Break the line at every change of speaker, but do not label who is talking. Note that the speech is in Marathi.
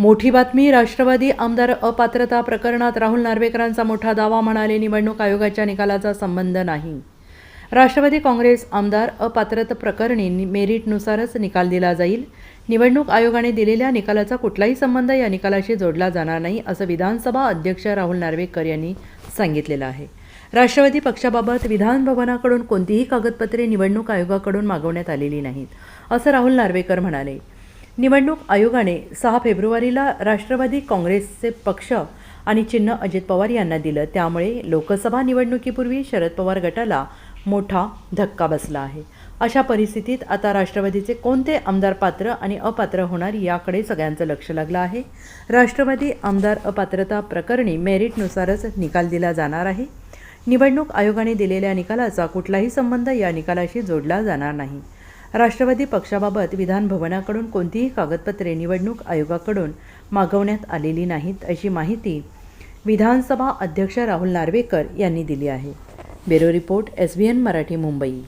मोठी बातमी राष्ट्रवादी आमदार अपात्रता प्रकरणात राहुल नार्वेकरांचा मोठा दावा म्हणाले निवडणूक आयोगाच्या निकालाचा संबंध नाही. राष्ट्रवादी काँग्रेस आमदार अपात्रता प्रकरणी मेरिटनुसारच निकाल दिला जाईल. निवडणूक आयोगाने दिलेल्या निकालाचा कुठलाही संबंध या निकालाशी जोडला जाणार नाही असं विधानसभा अध्यक्ष राहुल नार्वेकर यांनी सांगितलेलं आहे. राष्ट्रवादी पक्षाबाबत विधानभवनाकडून कोणतीही कागदपत्रे निवडणूक आयोगाकडून मागवण्यात आलेली नाहीत असं राहुल नार्वेकर म्हणाले. निवडणूक आयोगाने सहा फेब्रुवारीला राष्ट्रवादी काँग्रेसचे पक्ष आणि चिन्ह अजित पवार यांना दिलं. त्यामुळे लोकसभा निवडणुकीपूर्वी शरद पवार गटाला मोठा धक्का बसला आहे. अशा परिस्थितीत आता राष्ट्रवादीचे कोणते आमदार पात्र आणि अपात्र होणार याकडे सगळ्यांचं लक्ष लागलं आहे. राष्ट्रवादी आमदार अपात्रता प्रकरणी मेरिटनुसारच निकाल दिला जाणार आहे. निवडणूक आयोगाने दिलेल्या निकालाचा कुठलाही संबंध या निकालाशी जोडला जाणार नाही. राष्ट्रवादी पक्षाबाबत विधानभवनाकडून कोणतीही कागदपत्रे निवडणूक आयोगाकडून मागवण्यात आलेली नाहीत अशी माहिती विधानसभा अध्यक्ष राहुल नार्वेकर यांनी दिली आहे. Bureau report S B N Marathi Mumbai.